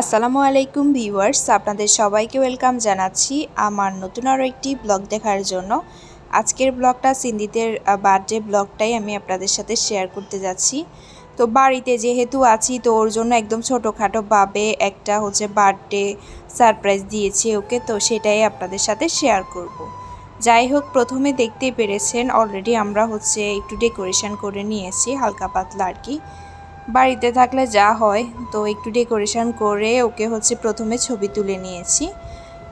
আসসালামু আলাইকুম ভিউয়ার্স, আপনাদের সবাইকে ওয়েলকাম জানাচ্ছি আমার নতুন আরও একটি ব্লগ দেখার জন্য। আজকের ব্লগটা সিন্দিতের বার্থডে ব্লগটাই আমি আপনাদের সাথে শেয়ার করতে যাচ্ছি। তো বাড়িতে যেহেতু আছি, তো ওর জন্য একদম ছোটোখাটোভাবে একটা হচ্ছে বার্থডে সারপ্রাইজ দিয়েছি ওকে, তো সেটাই আপনাদের সাথে শেয়ার করব। যাই হোক, প্রথমে দেখতেই পেরেছেন অলরেডি আমরা হচ্ছে একটু ডেকোরেশন করে নিয়েছি, হালকা পাতলা আর কি। বাড়িতে থাকলে যা হয়, তো একটু ডেকোরেশন করে ওকে হচ্ছে প্রথমে ছবি তুলে নিয়েছি।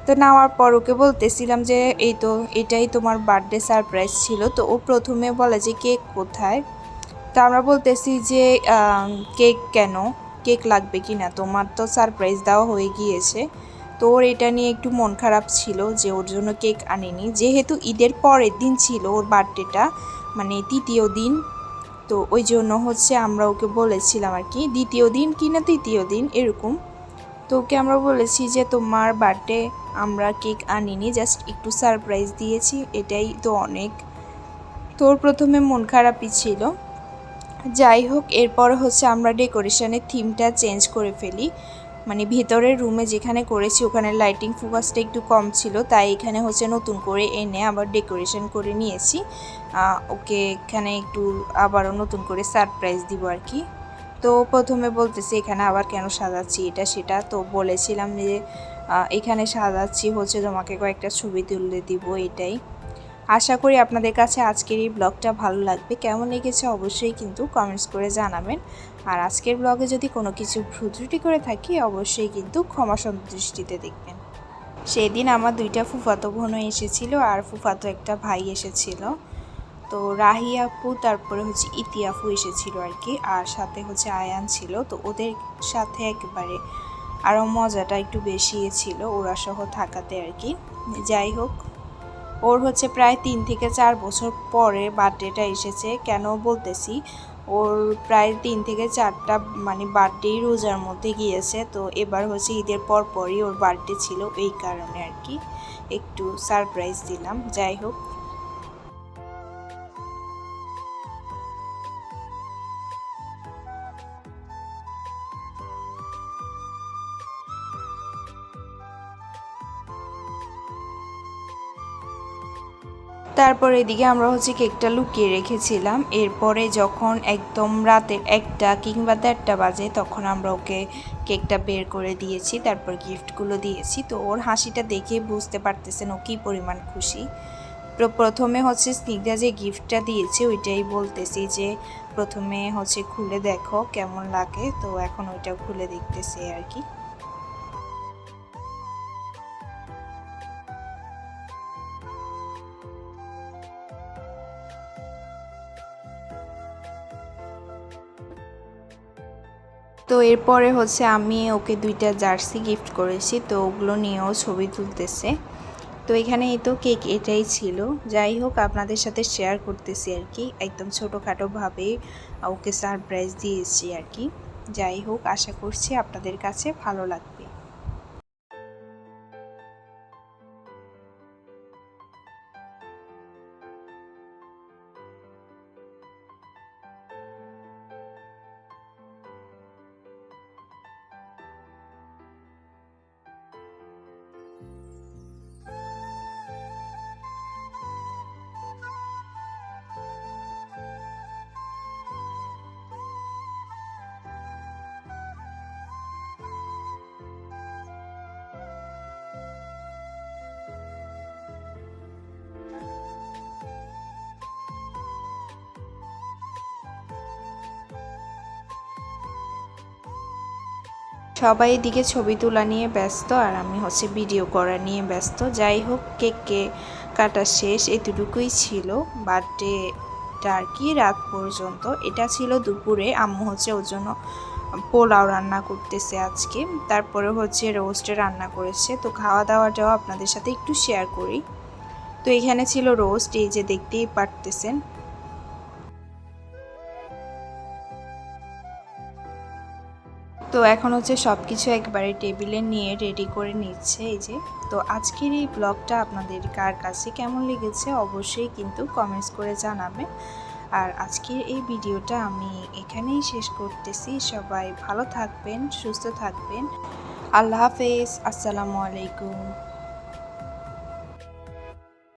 তো নেওয়ার পর ওকে বলতেছিলাম যে, এই তো, এটাই তোমার বার্থডে সারপ্রাইজ ছিল। তো ও প্রথমে বলে যে, কেক কোথায়? তো আমরা বলতেছি যে কেক কেন, কেক লাগবে কি না তোমার তো সারপ্রাইজ দেওয়া হয়ে গিয়েছে। তো ওর এটা নিয়ে একটু মন খারাপ ছিল যে, ওর জন্য কেক আনেনি। যেহেতু ঈদের পরের দিন ছিল ওর বার্থডেটা মানে তৃতীয় দিন তো ওই জন্য হচ্ছে আমরা ওকে বলেছিলাম আর কি, দ্বিতীয় দিন কি না তৃতীয় দিন? এরকম। তো ওকে আমরা বলেছি যে, তোমার বার্থডে আমরা কেক আনিনি, জাস্ট একটু সারপ্রাইজ দিয়েছি, এটাই তো অনেক। তোর প্রথমে মন খারাপই ছিল। যাই হোক, এরপর হচ্ছে আমরা ডেকোরেশনের থিমটা চেঞ্জ করে ফেলি। মানে ভেতরের রুমে যেখানে করেছি, ওখানে লাইটিং ফোকাসটা একটু কম ছিল, তাই এখানে হচ্ছে নতুন করে এনে আবার ডেকোরেশন করে নিয়েছি। ওকে এখানে একটু আবারও নতুন করে সারপ্রাইজ দিব আর কি। তো প্রথমে বলতেছি, এখানে আবার কেন সাজাচ্ছি? এটা সেটা। তো বলেছিলাম যে এখানে সাজাচ্ছি, হচ্ছে তোমাকে কয়েকটা ছবি তুলে দিব। এটাই। আশা করি আপনাদের কাছে আজকের এই ব্লগটা ভালো লাগবে। কেমন লেগেছে অবশ্যই কিন্তু কমেন্টস করে জানাবেন। আর আজকের ব্লগে যদি কোনো কিছু ভ্রুত্রুটি করে থাকি, অবশ্যই কিন্তু ক্ষমা সন্তুষ্টিতে দেখবেন। সেদিন আমার দুইটা ফুফাতো বোনও এসেছিল আর ফুফাতো একটা ভাই এসেছিল। তো রাহি আপু, তারপরে হচ্ছে ইতি আপু এসেছিল আর কি, আর সাথে হচ্ছে আয়ান ছিল। তো ওদের সাথে একেবারে আরও মজাটা একটু বেশি ছিল, ওরা সহ থাকাতে আর কি। যাই হোক ওর হচ্ছে প্রায় তিন থেকে চার বছর পরে বার্থডেটা এসেছে, কেন বলতেছি? ওর প্রায় তিন থেকে চারটা মানে বার্থডেই রোজার মধ্যে গিয়েছে, তো এবার হচ্ছে ঈদের পর পরই ওর বার্থডে ছিল, এই কারণে আর কি। একটু সারপ্রাইজ দিলাম, যাই হোক। তারপর এদিকে আমরা হচ্ছে কেকটা লুকিয়ে রেখেছিলাম। এরপরে যখন একদম রাতের একটা কিংবা দেড়টা বাজে তখন আমরা ওকে কেকটা বের করে দিয়েছি, তারপর গিফটগুলো দিয়েছি। তো ওর হাসিটা দেখে বুঝতে পারতেছেন ও কী পরিমাণ খুশি। তো প্রথমে হচ্ছে স্নিগ্ধা যে গিফটটা দিয়েছে ওইটাই বলতেছি যে, প্রথমে হচ্ছে খুলে দেখো কেমন লাগে। তো এখন ওইটা খুলে দেখতেছে আর কি। তো এরপরে হচ্ছে আমি ওকে দুইটা জার্সি গিফট করেছি, তো ওগুলো নিয়েও ছবি তুলতেছে। তো এখানে এই তো কেক এটাই ছিল। যাই হোক, আপনাদের সাথে শেয়ার করতেছি আর কি। একদম ছোটোখাটোভাবে ওকে সারপ্রাইজ দিয়েছি আর কি। যাই হোক, আশা করছি আপনাদের কাছে ভালো লাগবে। সবাই এদিকে ছবি তোলা নিয়ে ব্যস্ত আর আমি হচ্ছে ভিডিও করা নিয়ে ব্যস্ত। যাই হোক, কেক কে কাটা শেষ এতটুকুই ছিল। বার্থডেটা আর কি রাত পর্যন্ত। এটা ছিল দুপুরে। আম্মু হচ্ছে ওর জন্য পোলাও রান্না করতেছে আজকে। তারপরে হচ্ছে রোস্টে রান্না করেছে। তো খাওয়া দাওয়াটাও আপনাদের সাথে একটু শেয়ার করি। তো এখানে ছিল রোস্ট এই যে দেখতেই পারতেছেন। তো এখন হচ্ছে সব কিছু একবারে টেবিলে নিয়ে রেডি করে নিচ্ছে এই যে। তো আজকের এই ব্লগটা আপনাদের কার কাছে কেমন লেগেছে অবশ্যই কিন্তু কমেন্টস করে জানাবেন। আর আজকের এই ভিডিওটা আমি এখানেই শেষ করতেছি। সবাই ভালো থাকবেন, সুস্থ থাকবেন। আল্লাহ হাফেজ, আসসালামু আলাইকুম।